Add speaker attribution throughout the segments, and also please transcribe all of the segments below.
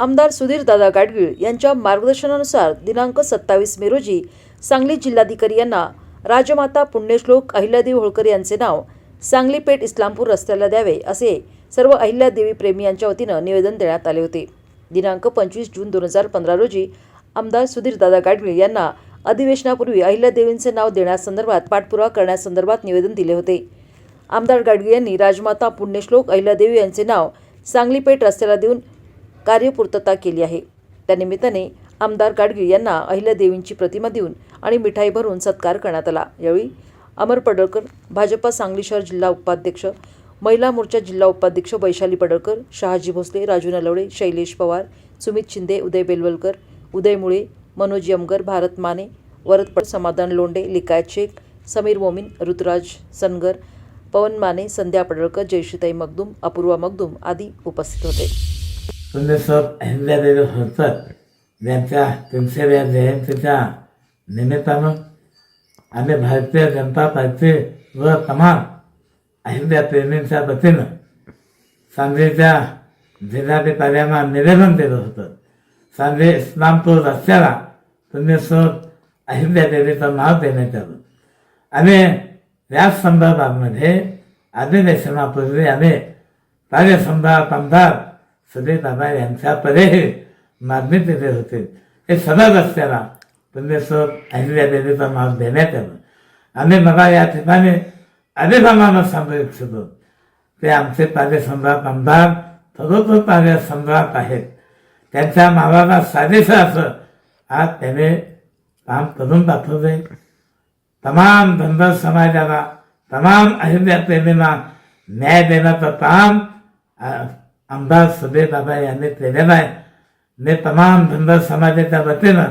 Speaker 1: आमदार सुधीर दादा गाडगीळ यांच्या मार्गदर्शनानुसार दिनांक सत्तावीस मे रोजी सांगली जिल्हाधिकारी यांना राजमाता पुण्यश्लोक अहिल्यादेवी होळकर यांचे नाव सांगली पेठ इस्लामपूर रस्त्याला द्यावे असे सर्व अहिल्यादेवी प्रेमी यांच्या वतीनं निवेदन देण्यात आले होते. दिनांक पंचवीस जून दोन हजार पंधरा रोजी आमदार सुधीर दादा गाडगीळ यांना अधिवेशनापूर्वी अहिल्यादेवींचे नाव देण्यासंदर्भात पाठपुरावा करण्यासंदर्भात निवेदन दिले होते. आमदार गाडगीळ यांनी राजमाता पुण्यश्लोक अहिल्यादेवी यांचे नाव सांगली पेठ रस्त्याला देऊन कार्यपूर्तता केली आहे. त्यानिमित्ताने आमदार गाडगीळ यांना अहिल्यादेवींची प्रतिमा देऊन आणि मिठाई भरून सत्कार करण्यात आला. यावेळी अमर पडळकर भाजपा सांगली शहर जिल्हा उपाध्यक्ष महिला मोर्चा जिल्हा उपाध्यक्ष वैशाली पडळकर शहाजी भोसले राजू नलवडे शैलेश पवार सुमित शिंदे उदय बेलवलकर उदय मुळे मनोज यमगर भारत माने वरतपड समाधान लोंडे लिकायत शेख समीर मोमीन ऋतुराज सनगर पवन माने संध्या पडळकर जयश्रीताई मगदूम अपूर्वा मगदूम आदी उपस्थित होते.
Speaker 2: पुण्यश्वर अहिल्यादेवी होळकर यांच्या तीनशेव्या जयंतीच्या निमित्तानं आम्ही भारतीय जनता पार्टी व तमाम अहिल्याप्रेमींच्या वतीनं सांगलीच्या जिल्हाधिकाऱ्यांना निवेदन दिलं होतं सांगली इस्लामपूर रस्त्याला पुण्यश्वर अहिल्यादेवीचं नाव देण्यात आलं आणि या संदर्भामध्ये अधिवेशनापूर्वी आम्ही कार्यसम्राट आमदार सुधीर दादा यांच्याकडेही मागणी तिथे होते. हे सगळ्या रस्त्याला पुण्यश्वर अहिल्यादेवीचं नाव देण्यात आलं. आणि मला या ठिकाणी अभिमानानं सांगू इच्छितो. ते आमचे कार्यसम्राट आमदार खरोखर कार्यसम्राट आहेत. त्यांच्या नावाला साजेसं असं आज त्याने काम करून दाखवले. तमाम धनगर समाजाला तमाम अहिल्या प्रेमींना न्याय देण्याचं काम आमदार सुधीर यांनी केलेलं आहे. ने तमाम धनगर समाजाच्या वतीनं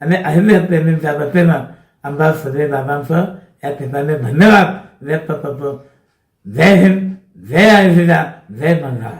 Speaker 2: आणि अहिल्या प्रेमींच्या वतीनं आमदार सुधीर या ठिकाणी धन्यवाद व्यक्त करतो. जय हिंद जय अहिल्या जय मंगळा